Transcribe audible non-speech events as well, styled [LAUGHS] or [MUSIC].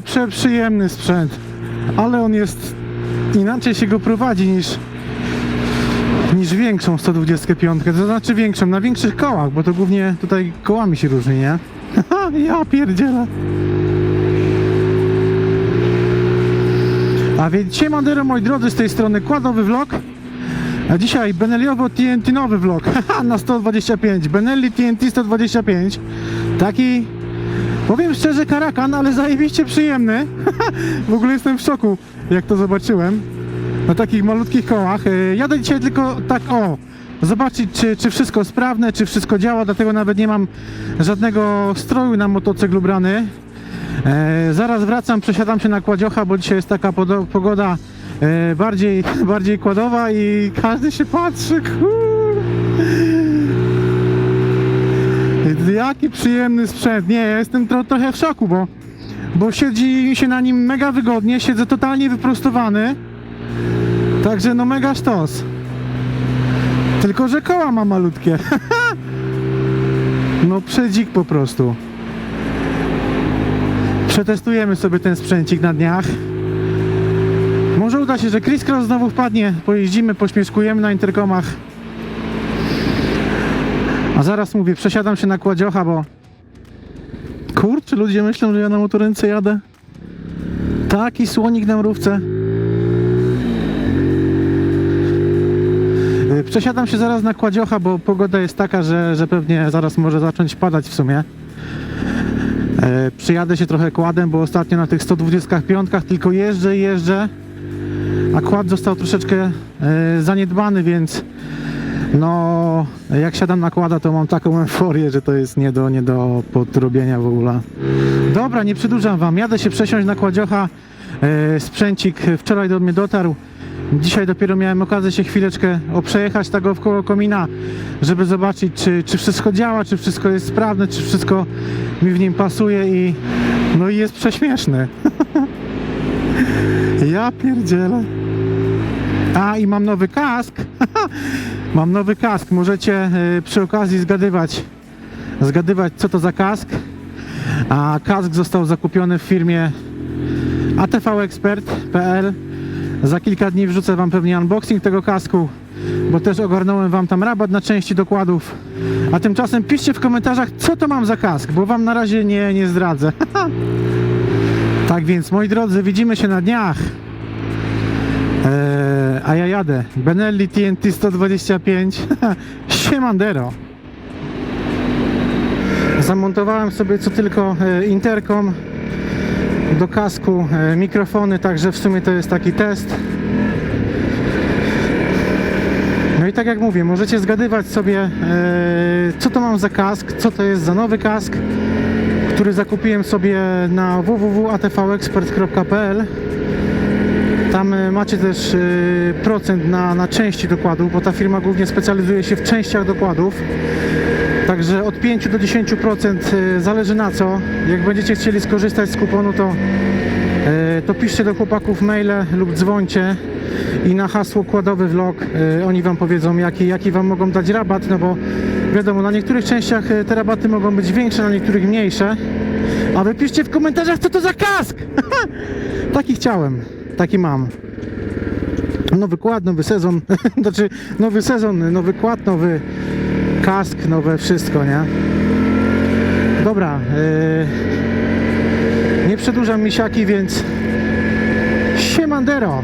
przeprzyjemny sprzęt, ale on jest inaczej się go prowadzi niż niż większą 125, to znaczy większą, na większych kołach, bo to głównie tutaj kołami się różni, nie? [LAUGHS] ja pierdzielę. A więc siemandero moi drodzy, z tej strony kładowy vlog, a dzisiaj Benelliowo TNT nowy vlog, [LAUGHS] na 125, Benelli TNT 125, taki, powiem szczerze karakan, ale zajebiście przyjemny, [LAUGHS] w ogóle jestem w szoku, jak to zobaczyłem, na takich malutkich kołach, E, jadę dzisiaj tylko tak o, zobaczyć czy, czy wszystko sprawne, czy wszystko działa, dlatego nawet nie mam żadnego stroju na motocykl ubrany, E, zaraz wracam, przesiadam się na kładziocha, bo dzisiaj jest taka pogoda e, bardziej, [LAUGHS] bardziej kładowa i każdy się patrzy, kur... Jaki przyjemny sprzęt. Nie, ja jestem tro- trochę w szoku, bo, bo siedzi się na nim mega wygodnie, siedzę totalnie wyprostowany. Także no mega sztos. Tylko, że koła ma malutkie. [LAUGHS] no przedzik po prostu. Przetestujemy sobie ten sprzęcik na dniach. Może uda się, że Chris Cross znowu wpadnie. Pojeździmy, pośmieszkujemy na interkomach. A zaraz mówię, przesiadam się na kładziocha, bo... Kurczę, ludzie myślą, że ja na motorynce jadę. Taki słonik na mrówce. Yy, Przesiadam się zaraz na kładziocha, bo pogoda jest taka, że, że pewnie zaraz może zacząć padać w sumie. E, przyjadę się trochę kładem, bo ostatnio na tych 125 tylko jeżdżę, i jeżdżę, a kład został troszeczkę e, zaniedbany, więc no jak siadam na kłada, to mam taką euforię, że to jest nie do, nie do podrobienia w ogóle. Dobra, nie przedłużam wam, jadę się przesiąść na kładziocha, e, sprzęcik wczoraj do mnie dotarł, Dzisiaj dopiero miałem okazję się chwileczkę oprzejechać tego wkoło komina, żeby zobaczyć, czy, czy wszystko działa, czy wszystko jest sprawne, czy wszystko mi w nim pasuje i no i jest prześmieszny. [LAUGHS] ja pierdzielę. A i mam nowy kask. [LAUGHS] mam nowy kask. Możecie e, przy okazji zgadywać, zgadywać co to za kask. A kask został zakupiony w firmie atvexpert.pl za kilka dni wrzucę Wam pewnie unboxing tego kasku, bo też ogarnąłem Wam tam rabat na części dokładów. A tymczasem piszcie w komentarzach, co to mam za kask, bo Wam na razie nie, nie zdradzę. [LAUGHS] tak więc, moi drodzy, widzimy się na dniach. A ja jadę. Benelli TNT 125. [LAUGHS] Siemandero. Zamontowałem sobie co tylko e, interkom do kasku e, mikrofony, także w sumie to jest taki test. No i tak jak mówię, możecie zgadywać sobie, e, co to mam za kask, co to jest za nowy kask, który zakupiłem sobie na www.atvexpert.pl. Tam e, macie też e, procent na, na części dokładów, bo ta firma głównie specjalizuje się w częściach dokładów. Także od 5 do 10% e, zależy na co. Jak będziecie chcieli skorzystać z kuponu, to, to piszcie do chłopaków maile lub dzwońcie i na hasło kładowy vlog oni wam powiedzą jaki, jaki wam mogą dać rabat, no bo wiadomo, na niektórych częściach te rabaty mogą być większe, na niektórych mniejsze. A wy piszcie w komentarzach co to za kask! [LAUGHS] taki chciałem, taki mam. Nowy kład, nowy sezon, [LAUGHS] znaczy nowy sezon, nowy kład, nowy kask, nowe wszystko, nie? Dobra, yy, nie przedłużam misiaki, więc siemandero!